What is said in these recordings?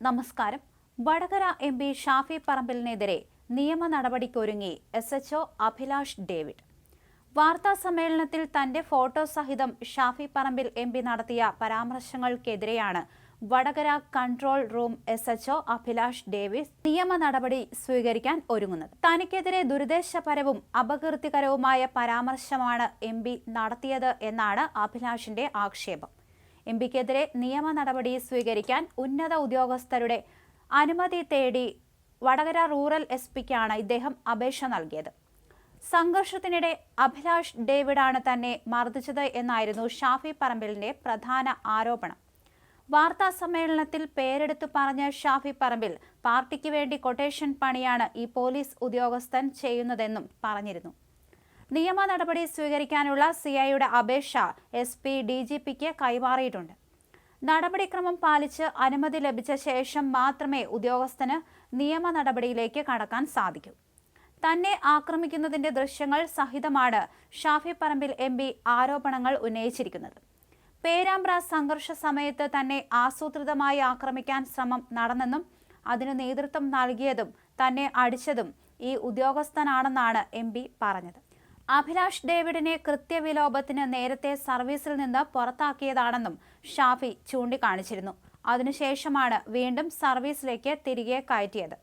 നമസ്കാരം. Vadakara M P Shafi പറമ്പിലിനെതിരെ നിയമ നടപടിക്കൊരുങ്ങി എസ് എച്ച്ഒ അഭിലാഷ് ഡേവിഡ്. വാർത്താ സമ്മേളനത്തിൽ തന്റെ ഫോട്ടോ സഹിതം ഷാഫി പറമ്പിൽ എം പി നടത്തിയ പരാമർശങ്ങൾക്കെതിരെയാണ് Vadakara control room S H O Abhilash Davis നിയമ നടപടി സ്വീകരിക്കാൻ ഒരുങ്ങുന്നത്. തനിക്കെതിരെ ദുരുദ്ദേശപരവും അപകീർത്തികരവുമായ പരാമർശമാണ് എം പി നടത്തിയത് എന്നാണ് അഭിലാഷിന്റെ ആക്ഷേപം. എം പിക്കെതിരെ നിയമ നടപടി സ്വീകരിക്കാൻ ഉന്നത ഉദ്യോഗസ്ഥരുടെ അനുമതി തേടി വടകര റൂറൽ എസ് പിക്കാണ് ഇദ്ദേഹം അപേക്ഷ നൽകിയത്. സംഘർഷത്തിനിടെ അഭിലാഷ് ഡേവിഡാണ് തന്നെ മർദ്ദിച്ചത് എന്നായിരുന്നു ഷാഫി പറമ്പിലിന്റെ പ്രധാന ആരോപണം. വാർത്താ സമ്മേളനത്തിൽ പേരെടുത്തു പറഞ്ഞ ഷാഫി പറമ്പിൽ പാർട്ടിക്ക് വേണ്ടി കൊട്ടേഷൻ പണിയാണ് ഈ പോലീസ് ഉദ്യോഗസ്ഥൻ ചെയ്യുന്നതെന്നും പറഞ്ഞിരുന്നു. നിയമ നടപടി സ്വീകരിക്കാനുള്ള സിഐയുടെ അപേക്ഷ എസ് പി ഡി ജി പിക്ക് കൈമാറിയിട്ടുണ്ട്. നടപടിക്രമം പാലിച്ച് അനുമതി ലഭിച്ച ശേഷം മാത്രമേ ഉദ്യോഗസ്ഥന് നിയമ നടപടിയിലേക്ക് കടക്കാൻ സാധിക്കൂ. തന്നെ ആക്രമിക്കുന്നതിന്റെ ദൃശ്യങ്ങൾ സഹിതമാണ് ഷാഫി പറമ്പിൽ എം പി ആരോപണങ്ങൾ ഉന്നയിച്ചിരിക്കുന്നത്. പേരാമ്പ്ര സംഘർഷ സമയത്ത് തന്നെ ആസൂത്രിതമായി ആക്രമിക്കാൻ ശ്രമം നടന്നെന്നും അതിന് നേതൃത്വം നൽകിയതും തന്നെ അടിച്ചതും ഈ ഉദ്യോഗസ്ഥനാണെന്നാണ് എം പറഞ്ഞത്. അഭിലാഷ് ഡേവിഡിനെ കൃത്യവിലോപത്തിന് നേരത്തെ സർവീസിൽ നിന്ന് പുറത്താക്കിയതാണെന്നും ഷാഫി ചൂണ്ടിക്കാണിച്ചിരുന്നു. അതിനുശേഷമാണ് വീണ്ടും സർവീസിലേക്ക് തിരികെ കയറ്റിയത്.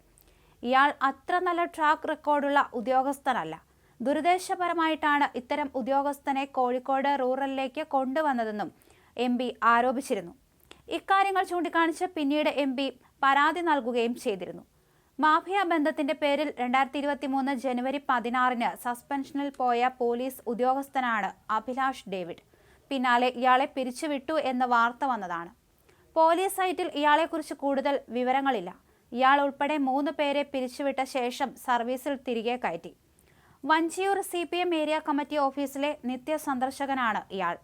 ഇയാൾ അത്ര നല്ല ട്രാക്ക് റെക്കോർഡുള്ള ഉദ്യോഗസ്ഥനല്ല. ദുരുദ്ദേശപരമായിട്ടാണ് ഇത്തരം ഉദ്യോഗസ്ഥനെ കോഴിക്കോട് റൂറലിലേക്ക് കൊണ്ടുവന്നതെന്നും എം പി ആരോപിച്ചിരുന്നു. ഇക്കാര്യങ്ങൾ ചൂണ്ടിക്കാണിച്ച് പിന്നീട് എം പി പരാതി നൽകുകയും ചെയ്തിരുന്നു. മാഫിയ ബന്ധത്തിന്റെ പേരിൽ രണ്ടായിരത്തി ഇരുപത്തി മൂന്ന് ജനുവരി പതിനാറിന് സസ്പെൻഷനിൽ പോയ പോലീസ് ഉദ്യോഗസ്ഥനാണ് അഭിലാഷ് ഡേവിഡ്. പിന്നാലെ ഇയാളെ പിരിച്ചുവിട്ടു എന്ന വാർത്ത വന്നതാണ്. പോലീസ് സൈറ്റിൽ ഇയാളെക്കുറിച്ച് കൂടുതൽ വിവരങ്ങളില്ല. ഇയാൾ ഉൾപ്പെടെ മൂന്ന് പേരെ പിരിച്ചുവിട്ട ശേഷം സർവീസിൽ തിരികെ കയറ്റി. Vanchiyoor C P M area committee ഓഫീസിലെ നിത്യ സന്ദർശകനാണ് ഇയാൾ.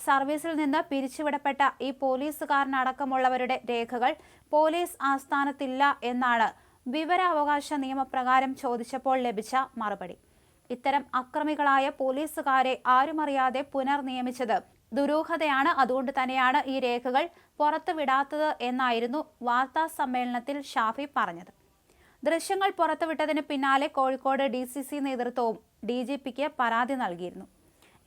സർവീസിൽ നിന്ന് പിരിച്ചുവിടപ്പെട്ട ഈ പോലീസുകാരനടക്കമുള്ളവരുടെ രേഖകൾ പോലീസ് ആസ്ഥാനത്തില്ല എന്നാണ് വിവരാവകാശ നിയമപ്രകാരം ചോദിച്ചപ്പോൾ ലഭിച്ച മറുപടി. ഇത്തരം അക്രമികളായ പോലീസുകാരെ ആരുമറിയാതെ പുനർനിയമിച്ചത് ദുരൂഹതയാണ്. അതുകൊണ്ട് തന്നെയാണ് ഈ രേഖകൾ പുറത്തുവിടാത്തത് എന്നായിരുന്നു വാർത്താ സമ്മേളനത്തിൽ ഷാഫി പറഞ്ഞത്. ദൃശ്യങ്ങൾ പുറത്തുവിട്ടതിന് പിന്നാലെ കോഴിക്കോട് ഡി സി സി നേതൃത്വവും ഡി ജി പിക്ക് പരാതി നൽകിയിരുന്നു.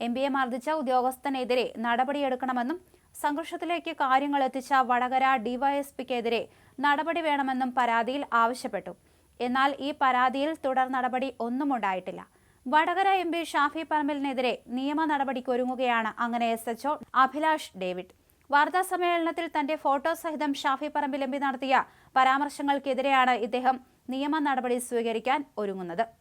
എം പിയെ മർദ്ദിച്ച ഉദ്യോഗസ്ഥനെതിരെ നടപടിയെടുക്കണമെന്നും സംഘർഷത്തിലേക്ക് കാര്യങ്ങൾ എത്തിച്ച വടകര ഡിവൈഎസ്പിക്കെതിരെ നടപടി വേണമെന്നും പരാതിയിൽ ആവശ്യപ്പെട്ടു. എന്നാൽ ഈ പരാതിയിൽ തുടർ നടപടി ഒന്നും ഉണ്ടായിട്ടില്ല. വടകര എം പി ഷാഫി പറമ്പലിനെതിരെ നിയമ നടപടിക്കൊരുങ്ങുകയാണ് അങ്ങനെ എസ് എച്ച്ഒ അഭിലാഷ് ഡേവിഡ്. വാർത്താ സമ്മേളനത്തിൽ തന്റെ ഫോട്ടോ സഹിതം ഷാഫി പറമ്പിൽ എം പി നടത്തിയ പരാമർശങ്ങൾക്കെതിരെയാണ് ഇദ്ദേഹം നിയമ നടപടി സ്വീകരിക്കാൻ ഒരുങ്ങുന്നത്.